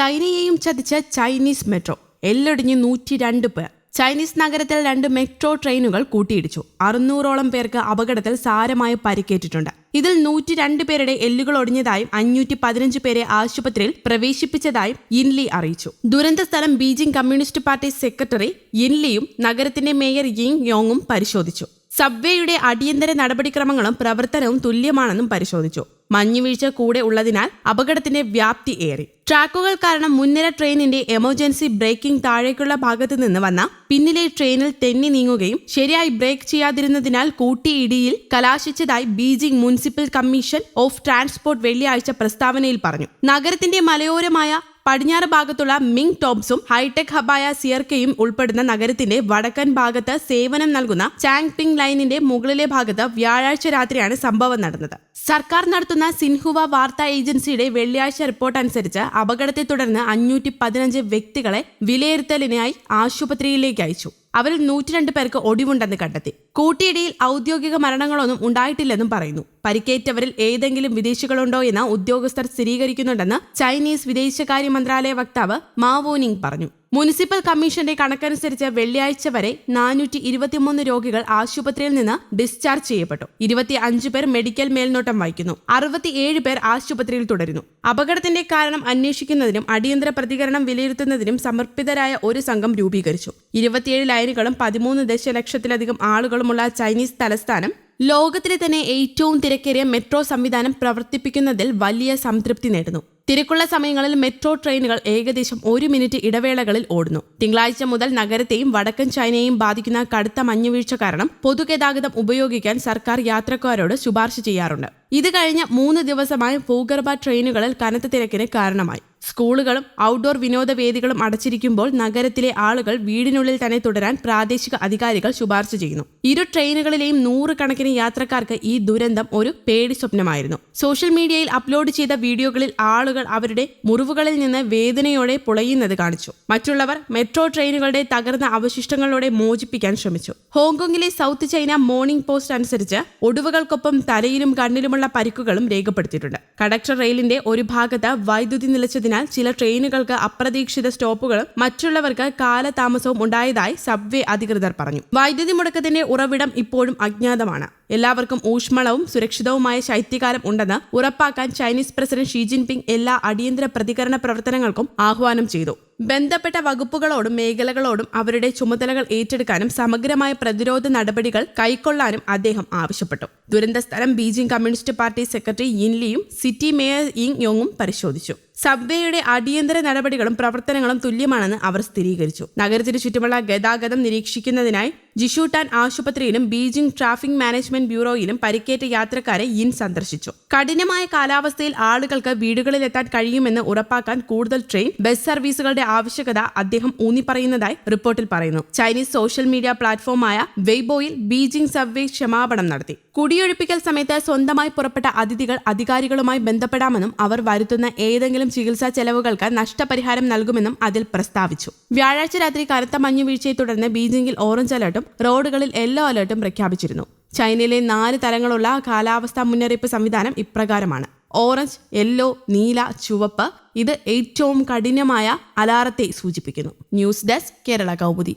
ചൈനയെയും ചതിച്ച Chinese metro. എല്ലൊടിഞ്ഞ് നൂറ്റി രണ്ട് പേർ. ചൈനീസ് നഗരത്തിൽ രണ്ട് മെട്രോ ട്രെയിനുകൾ കൂട്ടിയിടിച്ചു. അറുന്നൂറോളം പേർക്ക് അപകടത്തിൽ സാരമായി പരിക്കേറ്റിട്ടുണ്ട്. ഇതിൽ നൂറ്റി രണ്ട് പേരുടെ എല്ലുകൾ ഒടിഞ്ഞതായും അഞ്ഞൂറ്റി പതിനഞ്ച് പേരെ ആശുപത്രിയിൽ പ്രവേശിപ്പിച്ചതായും യിൻലി അറിയിച്ചു. ദുരന്ത സ്ഥലം ബീജിംഗ് കമ്മ്യൂണിസ്റ്റ് പാർട്ടി സെക്രട്ടറി യിൻലിയും നഗരത്തിന്റെ മേയർ യിങ് യോങ്ങും പരിശോധിച്ചു. സബ്വേയുടെ അടിയന്തര നടപടിക്രമങ്ങളും പ്രവർത്തനവും തുല്യമാണെന്നും പരിശോധിച്ചു. മഞ്ഞുവീഴ്ച കൂടെ ഉള്ളതിനാൽ അപകടത്തിന്റെ വ്യാപ്തി ഏറി. ട്രാക്കുകൾ കാരണം മുൻനിര ട്രെയിനിന്റെ എമർജൻസി ബ്രേക്കിംഗ് താഴേക്കുള്ള ഭാഗത്ത് നിന്ന് വന്ന പിന്നിലെ ട്രെയിനിൽ തെന്നി നീങ്ങുകയും ശരിയായി ബ്രേക്ക് ചെയ്യാതിരുന്നതിനാൽ കൂട്ടിയിടിയിൽ കലാശിച്ചതായി Beijing municipal commission of transport വെള്ളിയാഴ്ച പ്രസ്താവനയിൽ പറഞ്ഞു. നഗരത്തിന്റെ മലയോരമായ പടിഞ്ഞാറ് ഭാഗത്തുള്ള മിങ് ടോംസും ഹൈടെക് ഹബായ സിയർക്കയും ഉൾപ്പെടുന്ന നഗരത്തിന്റെ വടക്കൻ ഭാഗത്ത് സേവനം നൽകുന്ന ചാങ് പിങ് ലൈനിന്റെ മുകളിലെ ഭാഗത്ത് വ്യാഴാഴ്ച രാത്രിയാണ് സംഭവം നടന്നത്. സർക്കാർ നടത്തുന്ന സിൻഹുവ വാർത്താ ഏജൻസിയുടെ വെള്ളിയാഴ്ച റിപ്പോർട്ട് അനുസരിച്ച് അപകടത്തെ തുടർന്ന് അഞ്ഞൂറ്റി പതിനഞ്ച് വ്യക്തികളെ വിലയിരുത്തലിനായി ആശുപത്രിയിലേക്ക് അയച്ചു. അവരിൽ നൂറ്റിരണ്ട് പേർക്ക് ഒടിവുണ്ടെന്ന് കണ്ടെത്തി. കൂട്ടിയിടിയിൽ ഔദ്യോഗിക മരണങ്ങളൊന്നും ഉണ്ടായിട്ടില്ലെന്നും പറയുന്നു. പരിക്കേറ്റവരിൽ ഏതെങ്കിലും വിദേശികളുണ്ടോ എന്ന് ഉദ്യോഗസ്ഥർ സ്ഥിരീകരിക്കുന്നുണ്ടെന്ന് ചൈനീസ് വിദേശകാര്യ മന്ത്രാലയ വക്താവ് മാവോനിങ് പറഞ്ഞു. മുനിസിപ്പൽ കമ്മീഷന്റെ കണക്കനുസരിച്ച് വെള്ളിയാഴ്ച വരെ നാനൂറ്റി ഇരുപത്തിമൂന്ന് രോഗികൾ ആശുപത്രിയിൽ നിന്ന് ഡിസ്ചാർജ് ചെയ്യപ്പെട്ടു. ഇരുപത്തി അഞ്ച് പേർ മെഡിക്കൽ മേൽനോട്ടം വഹിക്കുന്നു. അറുപത്തിയേഴ് പേർ ആശുപത്രിയിൽ തുടരുന്നു. അപകടത്തിന്റെ കാരണം അന്വേഷിക്കുന്നതിനും അടിയന്തര പ്രതികരണം വിലയിരുത്തുന്നതിനും സമർപ്പിതരായ ഒരു സംഘം രൂപീകരിച്ചു. ഇരുപത്തിയേഴ് ലൈനുകളും പതിമൂന്ന് ദശലക്ഷത്തിലധികം ആളുകളുമുള്ള ചൈനീസ് തലസ്ഥാനം ലോകത്തിലെ തന്നെ ഏറ്റവും തിരക്കേറിയ മെട്രോ സംവിധാനം പ്രവർത്തിപ്പിക്കുന്നതിൽ വലിയ സംതൃപ്തി നേടുന്നു. തിരക്കുള്ള സമയങ്ങളിൽ മെട്രോ ട്രെയിനുകൾ ഏകദേശം ഒരു മിനിറ്റ് ഇടവേളകളിൽ ഓടുന്നു. തിങ്കളാഴ്ച മുതൽ നഗരത്തെയും വടക്കൻ ചൈനയെയും ബാധിക്കുന്ന കടുത്ത മഞ്ഞുവീഴ്ച കാരണം പൊതുഗതാഗതം ഉപയോഗിക്കാൻ സർക്കാർ യാത്രക്കാരോട് ശുപാർശ ചെയ്യാറുണ്ട്. ഇത് കഴിഞ്ഞ മൂന്ന് ദിവസമായി ഭൂഗർഭ ട്രെയിനുകളിൽ കനത്ത തിരക്കിന് കാരണമായി. സ്കൂളുകളും ഔട്ട്ഡോർ വിനോദവേദികളും അടച്ചിരിക്കുമ്പോൾ നഗരത്തിലെ ആളുകൾ വീടിനുള്ളിൽ തന്നെ തുടരാൻ പ്രാദേശിക അധികാരികൾ ശുപാർശ ചെയ്യുന്നു. ഇരു ട്രെയിനുകളിലെയും നൂറുകണക്കിന് യാത്രക്കാർക്ക് ഈ ദുരന്തം ഒരു പേടി സ്വപ്നമായിരുന്നു. സോഷ്യൽ മീഡിയയിൽ അപ്ലോഡ് ചെയ്ത വീഡിയോകളിൽ ആളുകൾ അവരുടെ മുറിവുകളിൽ നിന്ന് വേദനയോടെ പുളയുന്നത് കാണിച്ചു. മറ്റുള്ളവർ മെട്രോ ട്രെയിനുകളുടെ തകർന്ന അവശിഷ്ടങ്ങളോടെ മോചിപ്പിക്കാൻ ശ്രമിച്ചു. ഹോങ്കോങ്ങിലെ സൗത്ത് ചൈന മോർണിംഗ് പോസ്റ്റ് അനുസരിച്ച് ഒടുവുകൾക്കൊപ്പം തലയിലും കണ്ണിലുമുള്ള പരിക്കുകളും രേഖപ്പെടുത്തിയിട്ടുണ്ട്. കടക്ടർ റെയിലിന്റെ ഒരു ഭാഗത്ത് വൈദ്യുതി നിലച്ചതിനാൽ ചില ട്രെയിനുകൾക്ക് അപ്രതീക്ഷിത സ്റ്റോപ്പുകളും മറ്റുള്ളവർക്ക് കാലതാമസവും ഉണ്ടായതായി സബ്വേ അധികൃതർ പറഞ്ഞു. വൈദ്യുതി മുടക്കത്തിന്റെ ഉറവിടം ഇപ്പോഴും അജ്ഞാതമാണ്. എല്ലാവർക്കും ഊഷ്മളവും സുരക്ഷിതവുമായ ശൈത്യകാലം ഉണ്ടെന്ന് ഉറപ്പാക്കാൻ ചൈനീസ് പ്രസിഡന്റ് ഷീ ജിൻപിങ് എല്ലാ അടിയന്തര പ്രതികരണ പ്രവർത്തനങ്ങൾക്കും ആഹ്വാനം ചെയ്തു. ബന്ധപ്പെട്ട വകുപ്പുകളോടും മേഖലകളോടും അവരുടെ ചുമതലകൾ ഏറ്റെടുക്കാനും സമഗ്രമായ പ്രതിരോധ നടപടികൾ കൈക്കൊള്ളാനും അദ്ദേഹം ആവശ്യപ്പെട്ടു. ദുരന്ത സ്ഥലം ബീജിംഗ് കമ്മ്യൂണിസ്റ്റ് പാർട്ടി സെക്രട്ടറി യിൻലിയും സിറ്റി മേയർ യിങ് യോങ്ങും പരിശോധിച്ചു. സബ്വേയുടെ അടിയന്തര നടപടികളും പ്രവർത്തനങ്ങളും തുല്യമാണെന്ന് അവർ സ്ഥിരീകരിച്ചു. നഗരത്തിന് ചുറ്റുമുള്ള ഗതാഗതം നിരീക്ഷിക്കുന്നതിനായി ജിഷുട്ടാൻ ആശുപത്രിയിലും ബീജിംഗ് ട്രാഫിക് മാനേജ്മെന്റ് ബ്യൂറോയിലും പരിക്കേറ്റ യാത്രക്കാരെ ഇൻ സന്ദർശിച്ചു. കഠിനമായ കാലാവസ്ഥയിൽ ആളുകൾക്ക് വീടുകളിലെത്താൻ കഴിയുമെന്ന് ഉറപ്പാക്കാൻ കൂടുതൽ ട്രെയിൻ ബസ് സർവീസുകളുടെ ആവശ്യകത അദ്ദേഹം ഊന്നിപ്പറയുന്നതായി റിപ്പോർട്ടിൽ പറയുന്നു. ചൈനീസ് സോഷ്യൽ മീഡിയ പ്ലാറ്റ്ഫോമായ വെയ്ബോയിൽ ബീജിംഗ് സബ്വേ ക്ഷമാപണം നടത്തി. കുടിയൊഴിപ്പിക്കൽ സമയത്ത് സ്വന്തമായി പുറപ്പെട്ട അതിഥികൾ അധികാരികളുമായി ബന്ധപ്പെടാമെന്നും അവർ വരുത്തുന്ന ഏതെങ്കിലും ചികിത്സാ ചെലവുകൾക്ക് നഷ്ടപരിഹാരം നൽകുമെന്നും അതിൽ പ്രസ്താവിച്ചു. വ്യാഴാഴ്ച രാത്രി കനത്ത മഞ്ഞുവീഴ്ചയെ തുടർന്ന് ബീജിംഗിൽ ഓറഞ്ച് അലർട്ടും റോഡുകളിൽ യെല്ലോ അലർട്ടും പ്രഖ്യാപിച്ചിരുന്നു. ചൈനയിലെ നാല് തരങ്ങളുള്ള കാലാവസ്ഥാ മുന്നറിയിപ്പ് സംവിധാനം ഇപ്രകാരമാണ്. ഓറഞ്ച് യെല്ലോ നീല ചുവപ്പ് ഇത് ഏറ്റവും കഠിനമായ അലാറത്തെ സൂചിപ്പിക്കുന്നു. News desk Kerala Kaumudi.